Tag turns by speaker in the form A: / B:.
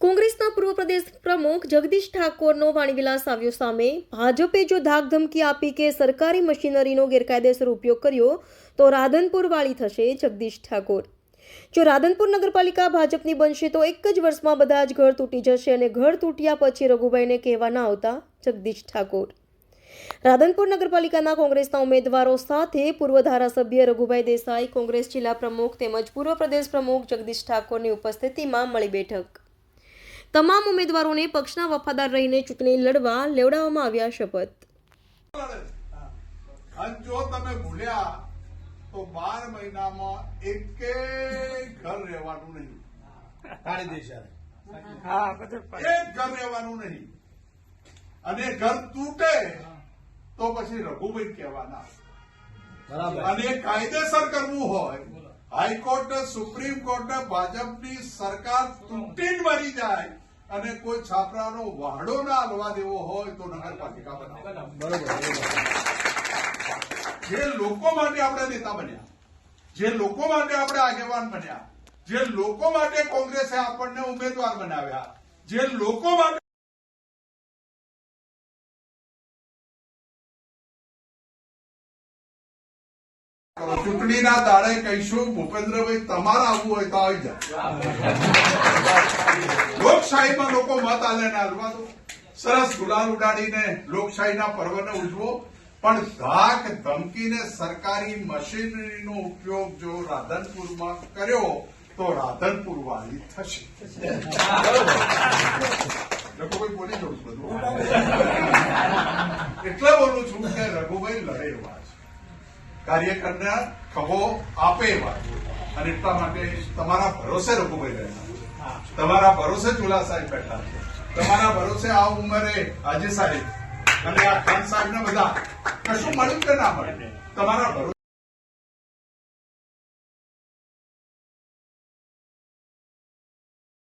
A: કોંગ્રેસના પૂર્વ પ્રદેશ પ્રમુખ જગદીશ ઠાકોરનો વાણીવિલાસ આવ્યો સામે. ભાજપે જો ધાકધમકી આપી કે સરકારી મશીનરીનો ગેરકાયદેસર ઉપયોગ કર્યો, તો રાધનપુર વાળી થશે જગદીશ ઠાકોર. જો રાધનપુર નગરપાલિકા ભાજપની બનશે, તો એક જ વર્ષમાં બધા જ ઘર તૂટી જશે અને ઘર તૂટ્યા પછી રઘુભાઈને કહેવા ના આવતા જગદીશ ઠાકોર. રાધનપુર નગરપાલિકાના કોંગ્રેસના ઉમેદવારો સાથે પૂર્વ ધારાસભ્ય રઘુભાઈ દેસાઈ, કોંગ્રેસ જિલ્લા પ્રમુખ તેમજ પૂર્વ પ્રદેશ પ્રમુખ જગદીશ ઠાકોરની ઉપસ્થિતિમાં મળી બેઠક. તમામ ઉમેદવારોને પક્ષના વફાદાર રહીને ચૂંટણી લડવા લેવડાવવામાં આવ્યા શપથ.
B: જો તમે ભૂલ્યા તો બાર મહિનામાં એક ઘર રહેવાનું નહીં. એક ઘર રહેવાનું નહીં. અને ઘર તૂટે તો પછી રઘુભાઈ કહેવાના. અને કાયદેસર કરવું હોય હાઈકોર્ટ સુપ્રીમ કોર્ટ ભાજપની સરકાર તૂટી મરી જાય અને કોઈ છાપરાનો વાહડો ના હલવા દેવો હોય તો નગરપાલિકા બનાવો. જે લોકો માટે આપણે નેતા બન્યા, જે લોકો માટે આપણે આગેવાન બન્યા, જે લોકો માટે કોંગ્રેસે આપણને ઉમેદવાર બનાવ્યા, જે લોકો માટે ચૂંટણીના દાડે કહીશું, ભૂપેન્દ્રભાઈ, તમારે આવવું હોય તો આવી જાય લોકશાહીમાં લોકો મત આલે હાલવા દો. સરસ ગુલાલ ઉડાડીને લોકશાહીના પર્વને ઉજવો. પણ ધાક ધમકીને સરકારી મશીનરીનો ઉપયોગ જો રાધનપુરમાં કર્યો, તો રાધનપુર વાળી થશે. રઘુભાઈ, બોલી જવું છું બધું. એટલે બોલું છું કે રઘુભાઈ લડેવા છે કાર્યકરને ખભો આપે એવા. અને એટલા માટે તમારા ભરોસે રઘુભાઈ બેઠા તમારા ભરોસે ચુલા સાહેબ બેઠા તમારા ભરોસે આ ઉંમરે આજે સાહેબ અને આ ખાન સાહેબ ને બધા કશું મળ્યું કે ના મળે તમારા ભરોસે